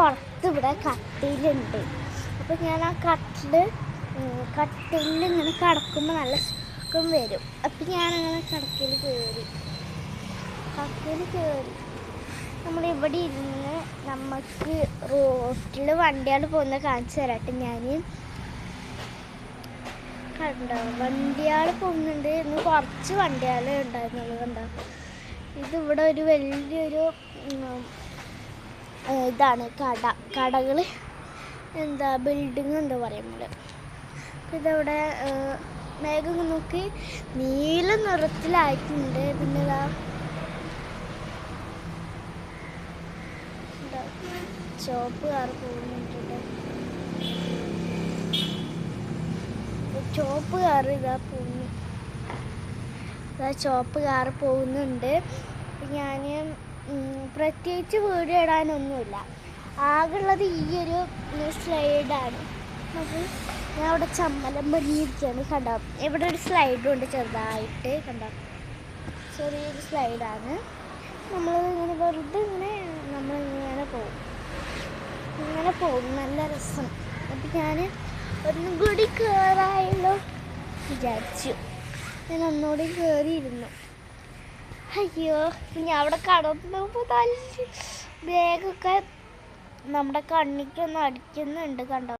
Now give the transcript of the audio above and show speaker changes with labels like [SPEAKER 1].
[SPEAKER 1] പുറത്ത് ഇവിടെ കട്ടിലുണ്ട്. അപ്പോൾ ഞാൻ ആ കട്ടിൽ കട്ടിലിൽ ഇങ്ങനെ കിടക്കുമ്പോൾ നല്ല സുഖം വരും. അപ്പം ഞാനങ്ങനെ കടക്കയിൽ കയറി കടക്കയിൽ കയറി നമ്മളിവിടെ ഇരുന്ന് നമ്മക്ക് റോട്ടിൽ വണ്ടികൾ പോകുന്ന കാണിച്ചു തരാട്ടെ ഞാൻ കണ്ടോ? വണ്ടികൾ പോകുന്നുണ്ട്. ഇന്ന് കുറച്ച് വണ്ടികളേ ഉണ്ടായിരുന്നുള്ളൂ കണ്ടോ? ഇതിവിടെ ഒരു വലിയൊരു ഇതാണ് കട. കടകൾ എന്താ ബിൽഡിങ് എന്താ പറയുന്നത്. ഇതവിടെ മേഘം നോക്കി. നീല നിറത്തിലായിട്ടുണ്ട്. പിന്നെ ഇതാ ചുവപ്പ് കാർ പോകുന്നുണ്ട് ചുവപ്പ് കാർ ഇതാ പോകുന്നു ഇതാ ചുവപ്പ് കാർ പോകുന്നുണ്ട് ഞാൻ പ്രത്യേകിച്ച് വീഡിയോ ഇടാനൊന്നുമില്ല. ആകെയുള്ളത് ഈ ഒരു സ്ലൈഡാണ് നമുക്ക് ഞാൻ അവിടെ ചമ്മലം പണിയിരിക്കുകയാണ് കണ്ടോ? ഇവിടെ ഒരു സ്ലൈഡും ഉണ്ട് ചെറുതായിട്ട്. കണ്ടോ? ചെറിയൊരു സ്ലൈഡാണ് നമ്മൾ ഇങ്ങനെ വെറുതെ ഇങ്ങനെ നമ്മളിങ്ങനെ പോകും. ഇങ്ങനെ പോകും. നല്ല രസം. അപ്പം ഞാൻ ഒന്നും കൂടി കയറായല്ലോ വിചാരിച്ചു. ഞാൻ ഒന്നുകൂടി കയറിയിരുന്നു അയ്യോ ഞാൻ അവിടെ കടന്നപ്പോൾ നല്ല ബാഗൊക്കെ നമ്മുടെ കണ്ണിക്കൊന്നും അടിക്കുന്നുണ്ട് കണ്ടോ?